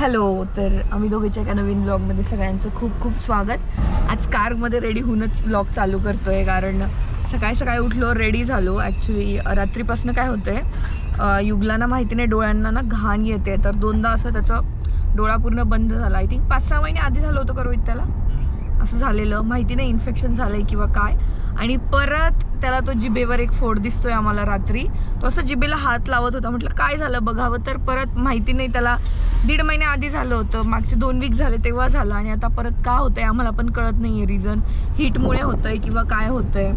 Hello तर आम्ही दोघीच्या एका नवीन ब्लॉगमध्ये सगळ्यांचं खूप खूप स्वागत. आज कारमध्ये रेडी होऊनच ब्लॉग चालू करतोय कारण सकाळी सकाळी उठलो रेडी झालो. ॲक्च्युली रात्रीपासून काय होतंय युगलांना माहिती नाही डोळ्यांना ना घाण येते. तर दोनदा असं त्याचं डोळा पूर्ण बंद झाला. आय थिंक पाच सहा महिने आधी झालं होतं का रोहित त्याला असं झालेलं. माहिती नाही इन्फेक्शन झालंय किंवा काय. आणि परत त्याला तो जिबेवर एक फोड दिसतोय आम्हाला रात्री. तो असं जिबेला हात लावत होता. म्हटलं काय झालं बघावं? तर परत माहिती नाही त्याला दीड महिन्या आधी झालं होतं. मागचे दोन वीक झाले तेव्हा झालं. आणि आता परत का होतंय आम्हाला पण कळत नाही आहे रिझन हीटमुळे होतंय किंवा काय होतंय.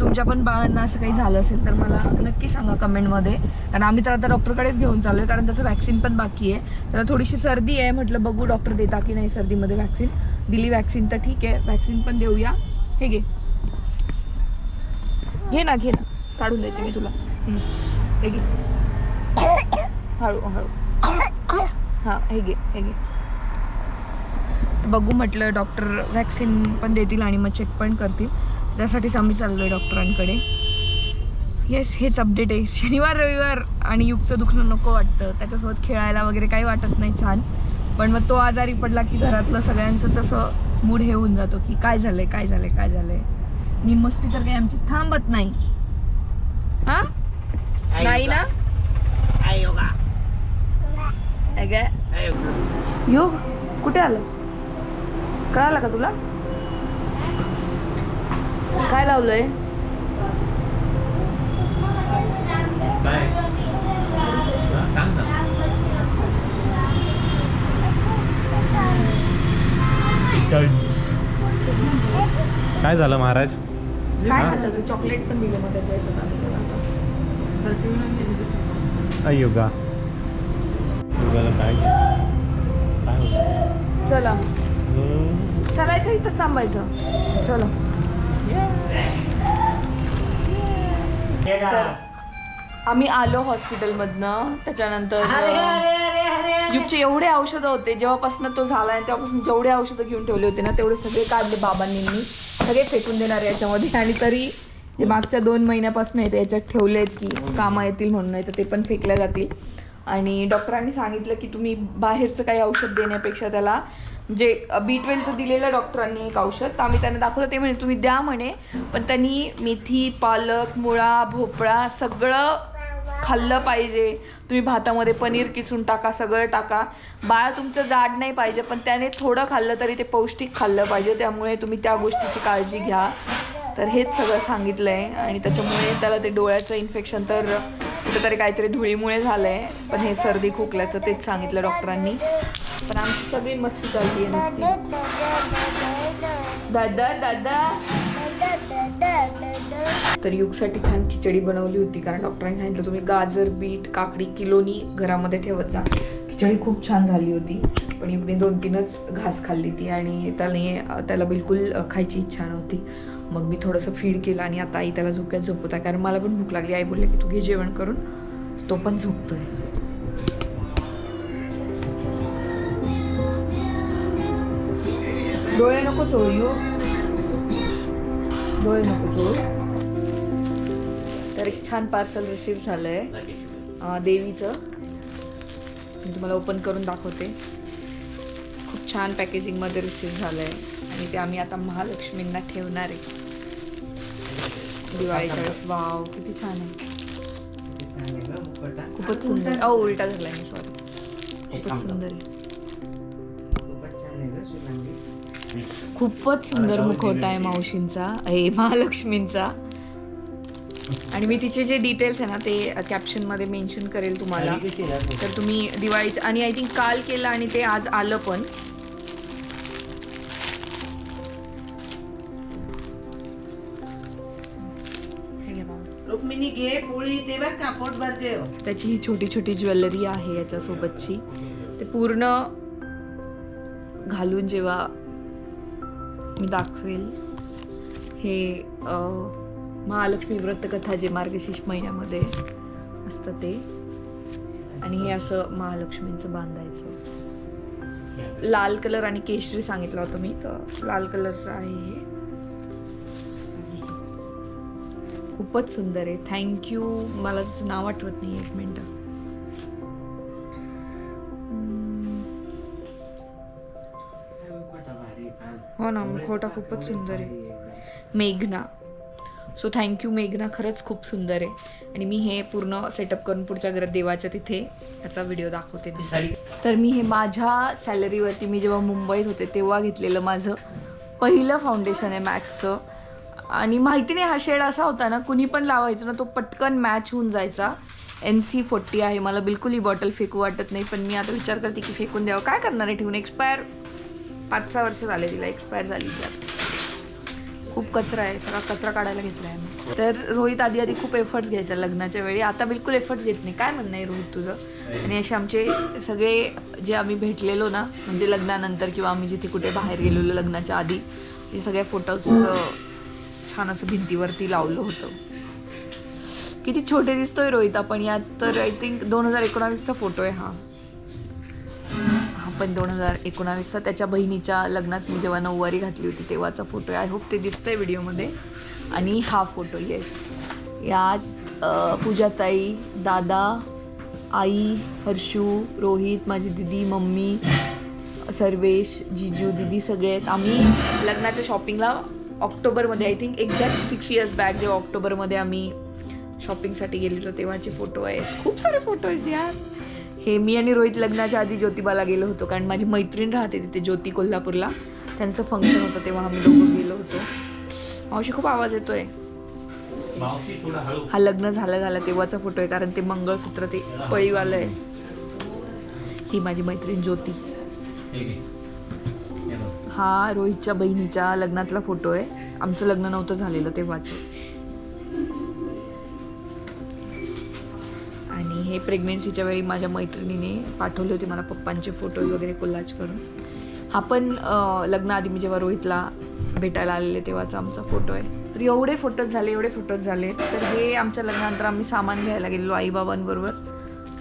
तुमच्या पण बाळांना असं काही झालं असेल तर मला नक्की सांगा कमेंटमध्ये कारण आम्ही तर आता डॉक्टरकडेच घेऊन चाललोय. कारण त्याचं व्हॅक्सिन पण बाकी आहे. त्याला थोडीशी सर्दी आहे. म्हटलं बघू डॉक्टर देता की नाही सर्दीमध्ये व्हॅक्सिन दिली वॅक्सिन तर ठीक आहे. व्हॅक्सिन पण देऊया. हे घे. घे ना घे ना. काढून देते मी तुला. हे घे. हळू हळू. हां हे घे हे घे. बघू म्हटलं डॉक्टर वॅक्सिन पण देतील आणि मग चेक पण करतील. त्यासाठीच आम्ही चाललो आहे डॉक्टरांकडे येस हेच अपडेट आहे. शनिवार रविवार आणि युगचं दुखणं नको वाटतं. त्याच्यासोबत खेळायला वगैरे काही वाटत नाही छान. पण मग तो आजारी पडला की घरातलं सगळ्यांचंच असं मूड हे होऊन जातो की काय झालं आहे काय झालं आहे काय झालं आहे नि मस्ती तर काही आमची थांबत नाही. हा? नाही ना? योग. कुठे आलं? कळालं का तुला? काय लावलंय? काय झालं महाराज? काय हा? खाल्लं तू? चॉकलेट पण दिलं मग त्याच्या ह्याच्यात आम्ही युगाला काय? चला. चालायचं इथंच थांबायचं. चलो. तर आम्ही आलो हॉस्पिटलमधनं. त्याच्यानंतर युगचे एवढे औषधं होते. जेव्हापासून तो झाला आहे तेव्हापासून जेवढे औषधं घेऊन ठेवले होते ना तेवढे सगळे काढले बाबांनी. मी सगळे फेकून देणार याच्यामध्ये. आणि तरी जे मागच्या दोन महिन्यापासून आहे याच्यात ठेवले आहेत की कामं येतील म्हणून नाही तर ते पण फेकल्या जातील. आणि डॉक्टरांनी सांगितलं की तुम्ही बाहेरचं काही औषध देण्यापेक्षा त्याला जे बी ट्वेल्वचं दिलेलं डॉक्टरांनी एक औषध तर आम्ही त्यांना दाखवलं ते म्हणे तुम्ही द्या म्हणे. पण त्यांनी मेथी पालक मुळा भोपळा सगळं खाल्लं पाहिजे. तुम्ही भातामध्ये पनीर किसून टाका सगळं टाका. बाळ तुमचं जाड नाही पाहिजे पण त्याने थोडं खाल्लं तरी ते पौष्टिक खाल्लं पाहिजे. त्यामुळे तुम्ही त्या गोष्टीची काळजी घ्या. तर हेच सगळं सांगितलं आहे आणि त्याच्यामुळे त्याला ते डोळ्याचं इन्फेक्शन तर कुठेतरी काहीतरी धुळीमुळे झालं आहे पण हे सर्दी खोकल्याचं तेच सांगितलं डॉक्टरांनी. पण आमची सगळी मस्ती चालली आहे नुसती. दादा दादा. तर युगसाठी छान खिचडी बनवली होती कारण डॉक्टरांनी सांगितलं तुम्ही गाजर बीट काकडी किलोनी घरामध्ये ठेवत जा. खिचडी खूप छान झाली होती पण युगने दोन तीनच घास खाल्ली ती आणि त्याने त्याला बिलकुल खायची इच्छा नव्हती. मग मी थोडंसं फीड केलं आणि आता आई त्याला झोक्यात झोपत आहे कारण मला पण भूक लागली. आई बोलले की तू घे जेवण करून तो पण झोपतोय. डोळे नको चोळू डोळे नको चोळू. तर एक छान पार्सल रिसीव झालं आहे देवीचं. मी तुम्हाला ओपन करून दाखवते. खूप छान पॅकेजिंगमध्ये रिसीव झालं आहे आणि ते आम्ही आता महालक्ष्मींना ठेवणार आहे. दिवाळीच्या वेळेस. वाव किती छान आहे. खूपच सुंदर. ओ उलटा झाला मी सॉरी खूपच सुंदर आहे. खूपच सुंदर मुखवटा आहे मावशींचा हे महालक्ष्मींचा. आणि मी तिचे जे डिटेल्स आहे ना ते कॅप्शनमध्ये मेन्शन करेल तुम्हाला. तर तुम्ही दिवाळीचं आणि आय थिंक काल केलं आणि ते आज आलं पण. हे त्याची ही छोटी छोटी ज्वेलरी आहे याच्यासोबतची. ते पूर्ण घालून जेव्हा मी दाखवेल हे अं, महालक्ष्मी व्रतकथा जे मार्गशीर्ष महिन्यामध्ये असतं ते. आणि हे असं महालक्ष्मींचं बांधायचं. लाल कलर आणि केशरी सांगितलं होतं मी तर लाल कलरचं आहे हे. खूपच सुंदर आहे. थँक्यू मला तुझं नाव आठवत नाही एक मिनटं. हो ना खोटा खूपच सुंदर आहे. मेघना. सो थँक्यू मेघना खरंच खूप सुंदर आहे. आणि मी हे पूर्ण सेटअप करून पुढच्या घरात देवाच्या तिथे याचा व्हिडिओ दाखवते. तर मी हे माझ्या सॅलरीवरती मी जेव्हा मुंबईत होते तेव्हा घेतलेलं माझं पहिलं फाउंडेशन आहे मॅकचं आणि माहिती नाही हा शेड असा होता ना कुणी पण लावायचं ना तो पटकन मॅच होऊन जायचा. एन सी फोर्टी आहे मला बिलकुल ही बॉटल फेकू वाटत नाही पण मी आता विचार करते की फेकून द्यावं. काय करणार आहे ठेवून? एक्सपायर पाच सहा वर्ष झाले तिला एक्सपायर झाली ती आता. खूप कचरा आहे सगळा कचरा काढायला घेतला आहे मी तर रोहित आधी आधी खूप एफर्ट्स घ्यायचा लग्नाच्या वेळी. आता बिलकुल एफर्ट्स घेत नाही. काय म्हणणं आहे रोहित तुझं? आणि असे आमचे सगळे जे आम्ही भेटलेलो ना म्हणजे लग्नानंतर किंवा आम्ही जिथे कुठे बाहेर गेलेलो लग्नाच्या आधी हे सगळे फोटोज छान असं भिंतीवरती लावलं होतं. किती छोटे दिसतोय रोहित आपण. यात तर आय थिंक दोन हजार एकोणावीसचा फोटो आहे हा. पण दोन हजार एकोणावीसचा त्याच्या बहिणीच्या लग्नात मी जेव्हा नऊवारी घातली होती तेव्हाचा फोटो आहे. आय होप ते दिसतं आहे व्हिडिओमध्ये आणि हा फोटो येस यात पूजाताई दादा आई हर्षू रोहित माझी दिदी मम्मी सर्वेश जिजू दिदी सगळे आहेत. आम्ही लग्नाच्या शॉपिंगला ऑक्टोबरमध्ये I think exact six years back जेव्हा ऑक्टोबरमध्ये आम्ही शॉपिंगसाठी गेलेलो तेव्हाचे फोटो आहेत. खूप सारे फोटो आहेत यार. हे मी आणि रोहित लग्नाच्या आधी ज्योतिबाला गेलो होतो कारण माझी मैत्रीण राहते तिथे ज्योती कोल्हापूरला. त्यांचं फंक्शन होतं तेव्हा आम्ही दोघं गेलो होतो. मावशी खूप आवाज येतोय. हा लग्न झालं झालं तेव्हाचा फोटो आहे कारण ते मंगळसूत्र ते पळीवालं आहे. ही माझी मैत्रीण ज्योती. हा रोहितच्या बहिणीच्या लग्नातला फोटो आहे. आमचं लग्न नव्हतं झालेलं तेव्हाच. हे प्रेग्नेन्सीच्या वेळी माझ्या मैत्रिणीने पाठवले होते मला पप्पांचे फोटोज वगैरे कोल्हाज करून. हा पण लग्नाआधी मी जेव्हा रोहितला भेटायला आलेले तेव्हाचा आमचा फोटो आहे. तर एवढे फोटोज झाले एवढे फोटोज झाले. तर हे आमच्या लग्नानंतर आम्ही सामान घ्यायला गेलेलो आईबाबांबरोबर.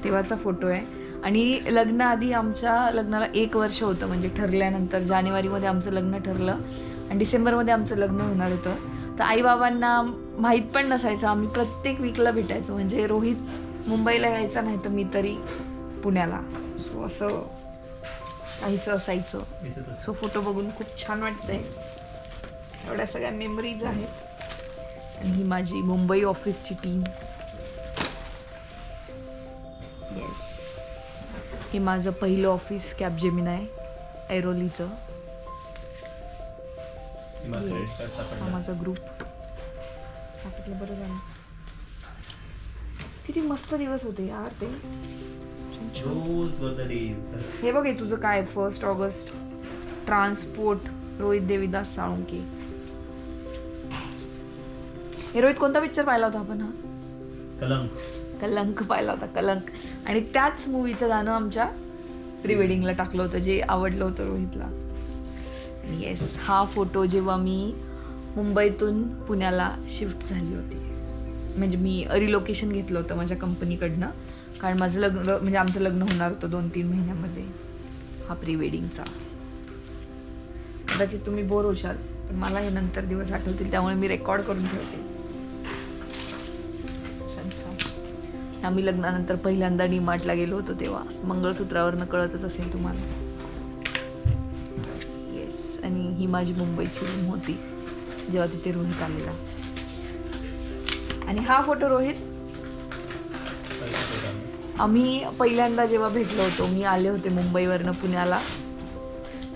तेव्हाचा फोटो आहे. आणि लग्नाआधी आमच्या लग्नाला एक वर्ष होतं म्हणजे ठरल्यानंतर जानेवारीमध्ये आमचं लग्न ठरलं आणि डिसेंबरमध्ये आमचं लग्न होणार होतं. तर आईबाबांना माहीत पण नसायचं आम्ही प्रत्येक वीकला भेटायचो. म्हणजे रोहित मुंबईला यायचा नाही तर मी तरी पुण्याला. सो असं काहीचं असायचं. सो फोटो बघून खूप छान वाटतंय. एवढ्या सगळ्या मेमरीज आहेत. आणि ही माझी मुंबई ऑफिसची टीम येस हे माझं पहिलं ऑफिस कॅब जेमिन आहे ऐरोलीचं हा. माझा ग्रुप सापडलं बरं झालं. किती मस्त दिवस होते यार ते. हे बघ हे तुझं काय? First August. Transport Rohit Devidas Salunke. हे रोहित कोणता पिक्चर पाहिला होता आपण हा? कलंक. कलंक पाहिला होता कलंक. आणि त्याच मूवीचं गाणं आमच्या प्री वेडिंगला टाकलं होतं जे आवडलं होतं रोहितला. येस हा फोटो जेव्हा मी मुंबईतून पुण्याला शिफ्ट झाली होती. म्हणजे मी रिलोकेशन घेतलं होतं माझ्या कंपनीकडनं कारण माझं लग्न म्हणजे आमचं लग्न होणार होतं दोन तीन महिन्यामध्ये. हा प्री वेडिंगचा कदाचित तुम्ही बोर होशाल पण मला हे नंतर दिवस आठवतील त्यामुळे मी रेकॉर्ड करून ठेवते. छान छान आम्ही लग्नानंतर पहिल्यांदा डीमार्टला गेलो होतो तेव्हा. मंगळसूत्रावरनं कळतच असेल तुम्हाला. येस आणि ही माझी मुंबईची रूम होती जेव्हा तिथे रोहित आलेला आणि हा फोटो रोहित. आम्ही पहिल्यांदा जेव्हा भेटलो होतो मी आले होते मुंबईवरनं पुण्याला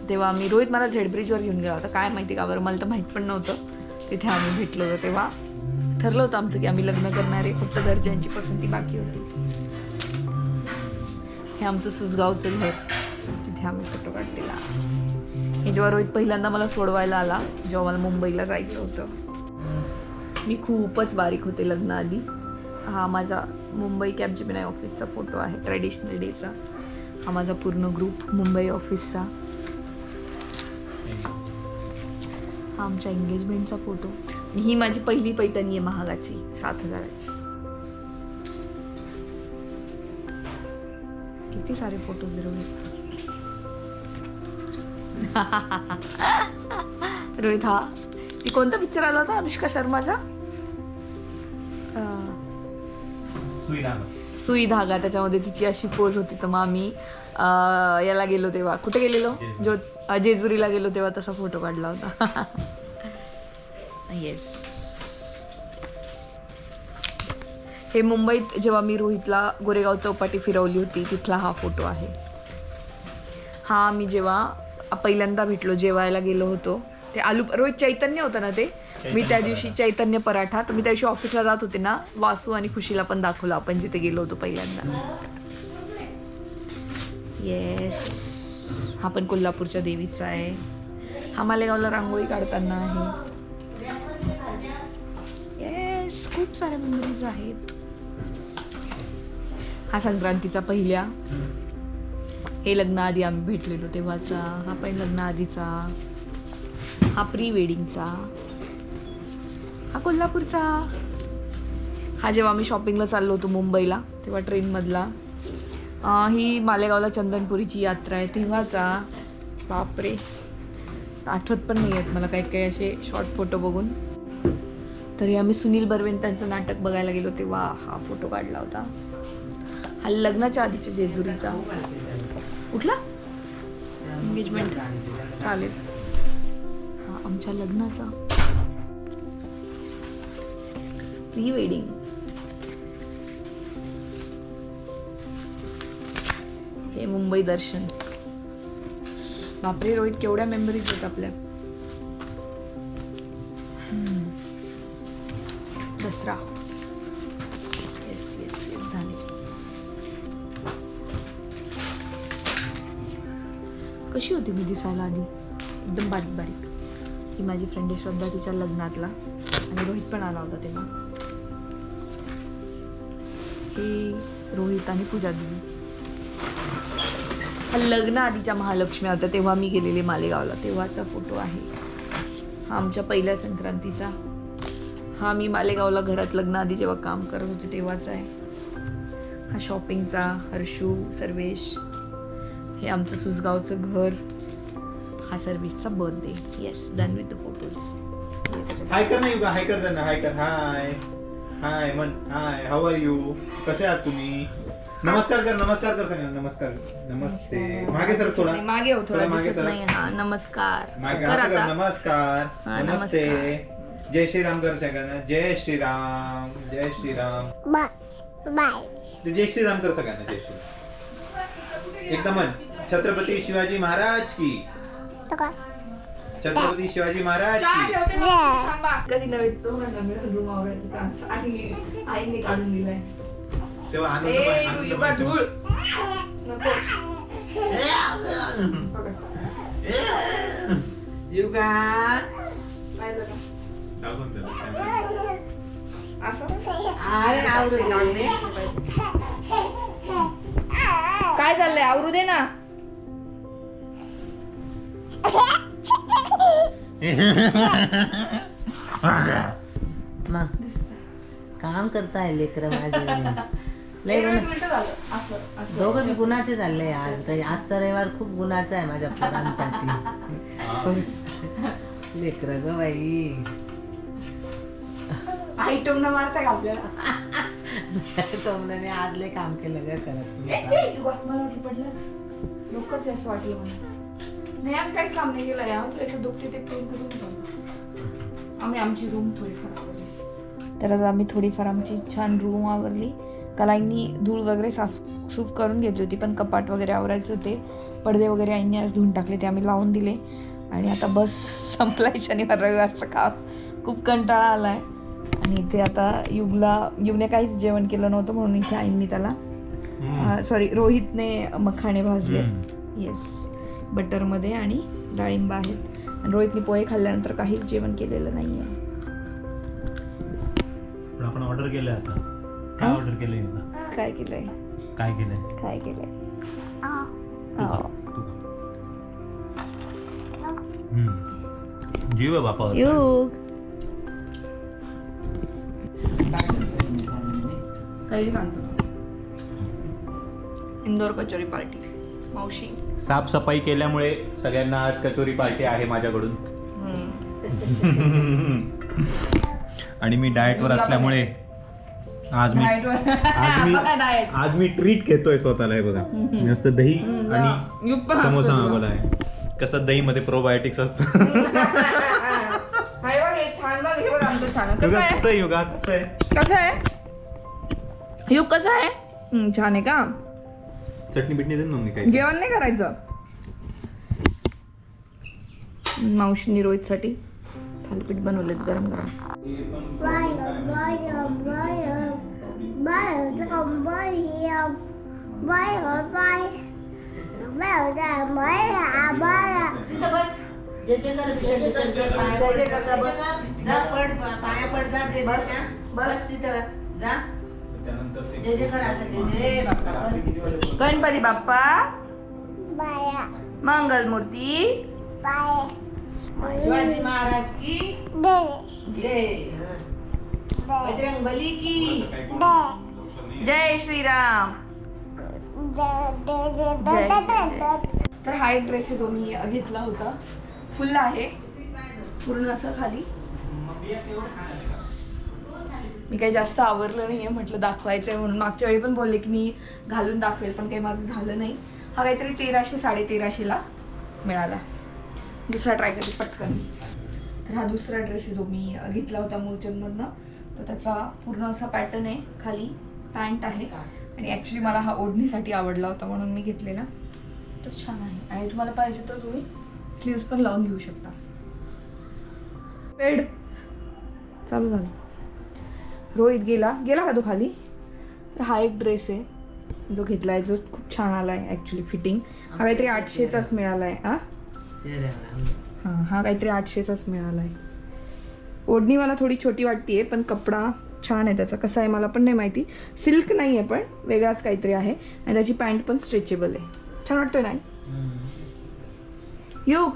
तेव्हा आम्ही रोहित मला झेड ब्रिजवर घेऊन गेला होता. काय माहिती का बरं मला तर माहीत पण नव्हतं. तिथे आम्ही भेटलो होतो तेव्हा. ठरलं होतं आमचं की आम्ही लग्न करणार आहे फक्त घरच्यांची पसंती बाकी होती. हे आमचं सुसगावचं घर. तिथे आम्ही फोटो काढलेला. हे जेव्हा रोहित पहिल्यांदा मला सोडवायला आला जेव्हा मला मुंबईला जायचं होतं मी खूपच बारीक होते लग्नाआधी. हा माझा मुंबई कॅबजिमिनाय ऑफिसचा फोटो आहे ट्रॅडिशनल डेचा हा माझा पूर्ण ग्रुप मुंबई ऑफिसचा हा आमच्या एंगेजमेंटचा फोटो. ही माझी पहिली पैठणी आहे महागाची सात हजाराची. किती सारे फोटो रोहित? रोहित हा. ती कोणता पिक्चर आला होता अनुष्का शर्माचा? सुई लागलं. सुई धागा त्याच्यामध्ये तिची अशी पोज होती तर मग आम्ही अं, याला गेलो तेव्हा. कुठे गेलेलो? जो जेजुरीला गेलो तेव्हा तसा फोटो काढला होता. येस हे मुंबईत जेव्हा मी रोहितला गोरेगाव चौपाटी फिरवली होती तिथला हा फोटो आहे. हा मी जेव्हा पहिल्यांदा भेटलो जेवायला गेलो होतो ते आलू रोहित चैतन्य होतं ना ते? मी त्या दिवशी चैतन्य पराठा तर मी त्या दिवशी ऑफिसला जात होते ना वासू आणि खुशीला पण दाखवलं आपण जिथे गेलो होतो पहिल्यांदा. येस हा पण कोल्हापूरच्या देवीचा आहे. हा मालेगावला रांगोळी काढताना आहे. येस खूप साऱ्या मेमरीज आहेत. हा संक्रांतीचा पहिल्या. हे लग्नाआधी आम्ही भेटलेलो तेव्हाचा. हा पण लग्नाआधीचा हा प्री वेडिंगचा हा कोल्हापूरचा. हा जेव्हा आम्ही शॉपिंगला चाललो होतो मुंबईला तेव्हा ट्रेनमधला ही मालेगावला चंदनपुरीची यात्रा आहे तेव्हाचा बापरे. आठवत पण नाही आहेत मला काही काही असे शॉर्ट फोटो बघून. तरी आम्ही सुनील बर्वेन त्यांचं नाटक बघायला गेलो तेव्हा हा फोटो काढला होता. हा लग्नाच्या आधीच्या जेजुरीचा. कुठला? एंगेजमेंट चालेल. हा आमच्या लग्नाचा. Pre wedding. हे मुंबई दर्शन. बापरे रोहित केवढ्या मेमरीज आहेत आपल्या. दसरा. येस येस येस झाले. कशी होती मी दिसायला आधी? एकदम बारीक बारीक. ही माझी फ्रेंड आहे श्रद्धा तिच्या लग्नातला. आणि रोहित पण आला होता तेव्हा. ते रोहित आणि पूजा दिदी हा लग्न आधीच्या महालक्ष्मी होत्या तेव्हा मी गेलेले मालेगावला. तेव्हाचा फोटो आहे. हा आमच्या पहिल्या संक्रांतीचा. हा मी मालेगावला घरात लग्न आधी जेव्हा काम करत होते तेव्हाचा आहे. हा शॉपिंगचा हर्षू सर्वेश हे आमचं सुसगावचं घर. हा सर्विसचा birthday yes done with the photos hi कर नाही हाय कर त्यांना हाय कर हाय हाय मन हाय हाऊ आर यू कसे आहात तुम्ही? नमस्कार कर नमस्कार कर सगळ्यांना नमस्कार. नमस्ते. मागे सर थोडा. मागे हो थोडा मागे सर. नाही हा नमस्कार. मागे कर हात कर आता. नमस्कार. नमस्ते. जय श्रीराम कर सगळ्यांना. जय श्रीराम. जय श्रीराम. ते जय श्रीराम कर सगळ्यांना जय श्रीराम. एकदम मन. छत्रपती शिवाजी महाराज की. छत्रपती शिवाजी महाराज चहा की. ठेवते मग थांबा. कधी नव्हे तो नवीन रूम चान्स आणि आईने काढून दिलाय. तेव्हा आनंद ए पण- यु- आनंद युगा पण- धूळ. नको. युगा पाहिलं का? दाबून द्या, काय असं? अरे लागले काय चाललंय? आवरू दे ना. मग काम करताय लेकर माझे. लय गुन्हा- झालं. दोघं बी गुणाचे चालले आज. आजचा रविवार खूप गुणाचा आहे माझ्या पोरांसाठी. लेकर ग बाई. आई टोमणं मारता का आपल्याला? टोमण्याने आज लय काम केलं ग करत मला वाटलं आहे असं वाटलं मला. नाही आम्ही काहीच काम नाही तुला एकदा दुखते ते पेन करून. आम्ही आमची रूम थोडीफार आवरली. तर आता आम्ही थोडीफार आमची छान रूम आवरली. काल आईनी धूळ वगैरे साफ सूफ करून घेतली होती पण कपाट वगैरे आवरायचे होते. पडदे वगैरे आईने आज धुवून टाकले ते आम्ही लावून दिले. आणि आता बस संपलाय शनिवार रविवारचं काम. खूप कंटाळा आलाय. आणि इथे आता युगला युगने काहीच जेवण केलं नव्हतं म्हणून इथे आईंनी त्याला. सॉरी रोहितने मखाणे भाजले. येस बटरमध्ये आणि डाळिंब आहेत. आणि रोहितने पोहे खाल्ल्यानंतर काहीच जेवण केलेलं नाही आहे पण आपण ऑर्डर केलंय आता. काय हा? ऑर्डर केलंय? काय केलंय? काय केलंय? काय केलंय? तू खा, हो. तू खा. हम्म. जीव आहे बापा युग. काही सांगतो. इंदोर कचोरी पार्टी. मावशी. साफसफाई केल्यामुळे सगळ्यांना आज कचोरी पार्टी आहे माझ्याकडून. आणि मी डाएटवर असल्यामुळे आज मी. आज मी. आज मी ट्रीट घेतोय स्वतःला हे बघा. मस्त दही आणि समोसा मागवला आहे कसं दही मध्ये प्रोबायोटिक्स असतं. कसं आहे? कसं आहे योगा कसं आहे? युग कसं आहे? छान आहे का? चटणी बिटणी काही जेवण नाही करायचं मावशींनी रोहितसाठी थालीपीठ बनवलेत गरम गरम बस जे जे कर जे जे कर, जे पाया पड, जे जे कर, बस. जा पड पाया पड जा जे बस. बस. बस तिथं जा जे जे कर असं जे जे बाप्पा कर. गणपती बाप्पा. मंगलमूर्ती. शिवाजी महाराज की जय. बजरंग बली की जय श्रीराम. जय, जय, जय. तर हा एक ड्रेस जो मी घेतला होता. फुल आहे. पूर्ण असं खाली. मी काही जास्त आवरलं नाही आहे म्हटलं दाखवायचं आहे म्हणून. मागच्या वेळी पण बोलले की मी घालून दाखवेल पण काही माझं झालं नाही. हा काहीतरी तेराशे साडेतेराशेला मिळाला. दुसरा ट्राय करते पटकन. तर हा दुसरा ड्रेस आहे जो मी घेतला होता मूळचंदमधनं तर त्याचा पूर्ण असा पॅटर्न आहे. खाली पॅन्ट आहे. आणि ॲक्च्युली मला हा ओढणीसाठी आवडला होता म्हणून मी घेतलेला. तर छान आहे. आणि तुम्हाला पाहिजे तर तुम्ही स्लीव्स पण लावून घेऊ शकता. पेड चालू झालं. रोहित गेला. गेला का तो खाली? तर हा एक ड्रेस आहे. जो घेतला आहे जो खूप छान आला आहे ॲक्च्युली फिटिंग हा काहीतरी आठशेचाच मिळाला आहे हा? हां. हा काहीतरी आठशेचाच मिळाला आहे ओढणी मला थोडी छोटी वाटते पण कपडा छान आहे त्याचा. कसा आहे मला पण नाही माहिती. सिल्क नाही आहे पण वेगळाच काहीतरी आहे. आणि त्याची पॅन्ट पण स्ट्रेचेबल आहे. छान वाटतोय ना? युग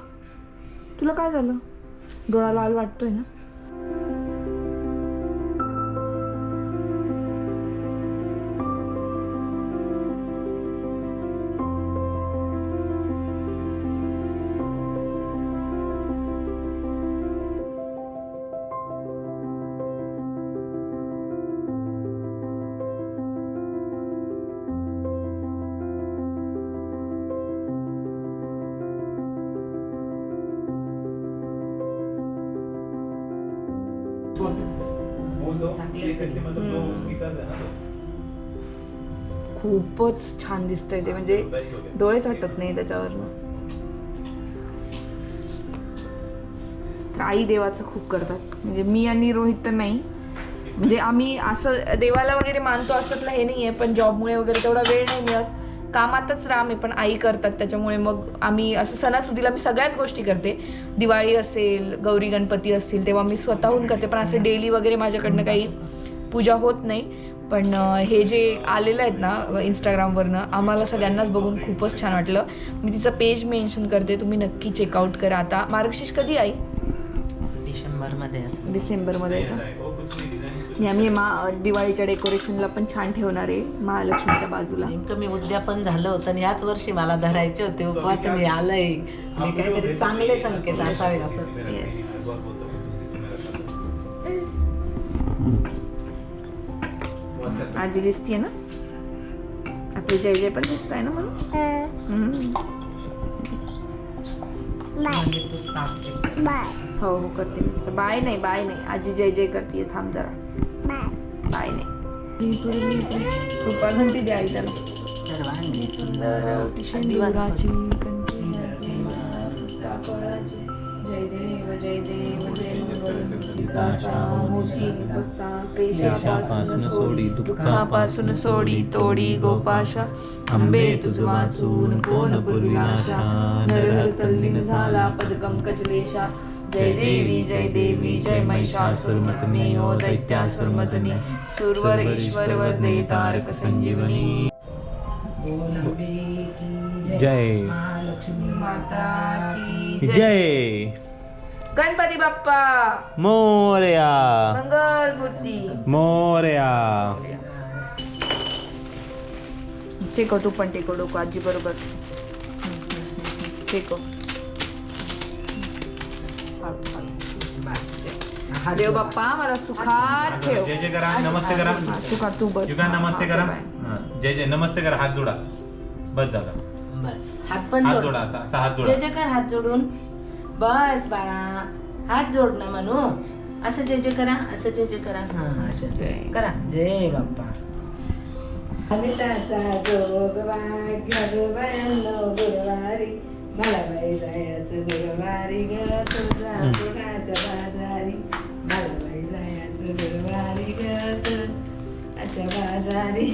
तुला काय झालं? डोळा लाल वाटतोय ना? खूपच छान दिसतंय ते. म्हणजे डोळेच वाटत नाही त्याच्यावरनं. तर आई देवाचं खूप करतात. म्हणजे मी आणि रोहित तर नाही. म्हणजे आम्ही असं देवाला वगैरे मानतो असतलं हे नाही आहे पण जॉबमुळे वगैरे तेवढा वेळ नाही मिळत. कामातच राम आहे पण आई करतात. त्याच्यामुळे मग आम्ही असं सणासुदीला मी सगळ्याच गोष्टी करते. दिवाळी असेल गौरी गणपती असतील तेव्हा मी स्वतःहून करते. पण असं डेली वगैरे माझ्याकडनं काही पूजा होत नाही. पण हे जे आलेलं आहेत ना इंस्टाग्रामवरनं आम्हाला सगळ्यांनाच बघून खूपच छान वाटलं. मी तिचं पेज मेन्शन करते. तुम्ही नक्की चेकआउट करा. आता मार्गशीर्ष कधी आई डिसेंबरमध्ये असं. डिसेंबरमध्ये का? आणि आम्ही मा दिवाळीच्या डेकोरेशनला पण छान ठेवणार आहे महालक्ष्मीच्या बाजूला. नेमकं मी उद्यापन झालं होतं आणि याच वर्षी मला धरायचे होते उपवास आणि आलंय. आणि काहीतरी चांगले संकेत असावे असं. आजी दिसतीये ना? आपली जय जय पण दिसत आहे ना म्हणून. हो. हो करते मी. बाय नाही बाय नाही. आजी जय जय करते थांब जरा. बाय नाही कृपा घंटी द्या त्याला सर्वांनी सुंदर शेंदुराची जय देव जय देव जय सोडी दुःखापासून सोडी तोडी गोपाशा आंबे तुझ वाचून कोण पुरविनाशा नर तल्लीन झाला पदकम कचलेशा जय देवी जय देवी जय महिषासुरमतने ओ दैत्यासुरमतने सुरवर ईश्वर वरदे तारक संजीवनी। जय। महालक्ष्मी माता की जय। जय गणपती बाप्पा। मोरया। मंगल मूर्ती। मोरया। टेको तू पण टेको डोको आजी बरोबर. टेको देव जोडा. बाप्पा मला सुखात ठेव. जय जय करा. नमस्ते करा. सुखात तू बस. युगा नमस्ते करा. बाय. हा, जय जय. नमस्ते करा. हात जोडा. बस झाला. बस. हात पण हात जोड. जोडा असा. हात जय जोडा जयकार हात जोडून. बस बाळा. हात जोड ना म्हणू असं जय जय करा. असं जय जय करा. हा असं जय. करा. जय बाप्पा. अमिताचा जोग भाग्य गुरुवारी. मला बाई जायचं गुरुवारी ग. तुझ्या बाजारी.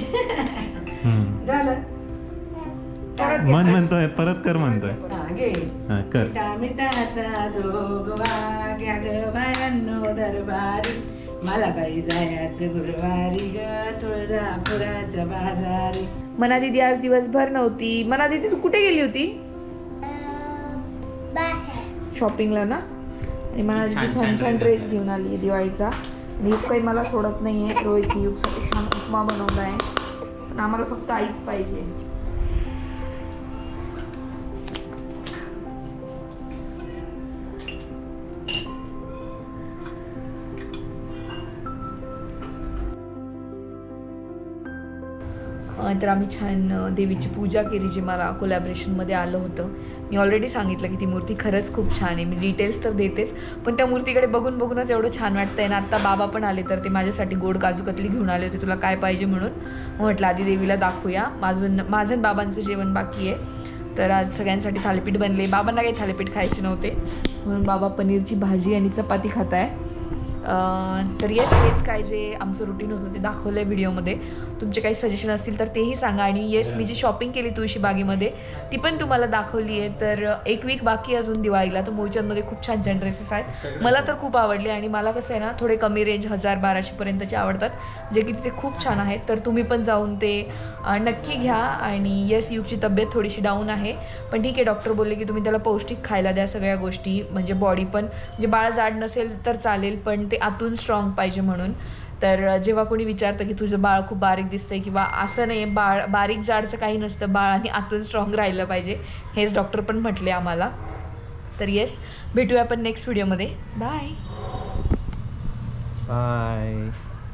झालं. परत घे. मन म्हणतोय परत कर म्हणतोय. हा, घे. हा, कर. मिठा मिठाचा जोगवा घ्या ग बायांनो दरबारी. मला बाई जायचं गुरुवारी ग तुळजापुराच्या बाजारी. मना दीदी आज दिवसभर नव्हती. मना दीदी तू कुठे गेली होती? शॉपिंगला ना? आणि मला छान- दीदी छान ड्रेस घेऊन आली दिवाळीचा. नीप काही मला सोडत नाही आहे रोहित युगसाठी छान उपमा बनवला आहे पण आम्हाला फक्त आईच पाहिजे. तर आम्ही छान देवीची पूजा केली जी मला कोलॅबरेशनमध्ये आलं होतं. मी ऑलरेडी सांगितलं की ती मूर्ती खरंच खूप छान आहे. मी डिटेल्स तर देतेच पण त्या मूर्तीकडे बघून बघूनच एवढं छान वाटतं आहे ना. आत्ता बाबा पण आले तर ते माझ्यासाठी गोड काजूकतली घेऊन आले होते. तुला काय पाहिजे म्हणून? म्हटलं आधी देवीला दाखवूया. माझं माझं बाबांचं जेवण बाकी आहे. तर आज सगळ्यांसाठी थालीपीठ बनले. बाबांना काही थालीपीठ खायचे नव्हते. म्हणून बाबा पनीरची भाजी आणि चपाती खात आहे तर येस हेच काय जे आमचं रुटीन होतं ते दाखवलं आहे व्हिडिओमध्ये तुमचे काही सजेशन असतील तर तेही सांगा. आणि येस मी जी शॉपिंग केली तुळशी बागेमध्ये ती पण तुम्हाला दाखवली आहे. तर एक वीक बाकी अजून दिवाळीला. तर मूळचंदमध्ये खूप छान छान ड्रेसेस आहेत. मला तर खूप आवडले आणि मला कसं आहे ना थोडे कमी रेंज हजार बाराशेपर्यंतचे आवडतात. जे की तिथे खूप छान आहेत. तर तुम्ही पण जाऊन ते नक्की घ्या. आणि येस युगची तब्येत थोडीशी डाऊन आहे. पण ठीक आहे डॉक्टर बोलले की तुम्ही त्याला पौष्टिक खायला द्या सगळ्या गोष्टी. म्हणजे बॉडी पण म्हणजे बाळ जाड नसेल तर चालेल पण ते आतून स्ट्रॉंग पाहिजे म्हणून. तर जेव्हा कोणी विचारतं की तुझं बाळ खूप बारीक दिसतंय किंवा असं नाही बाळ बारीक जाडचं काही नसतं बाळ आणि आतून स्ट्रॉंग राहिलं पाहिजे हेच डॉक्टर पण म्हटले आम्हाला. तर येस भेटूया आपण नेक्स्ट व्हिडिओमध्ये बाय बाय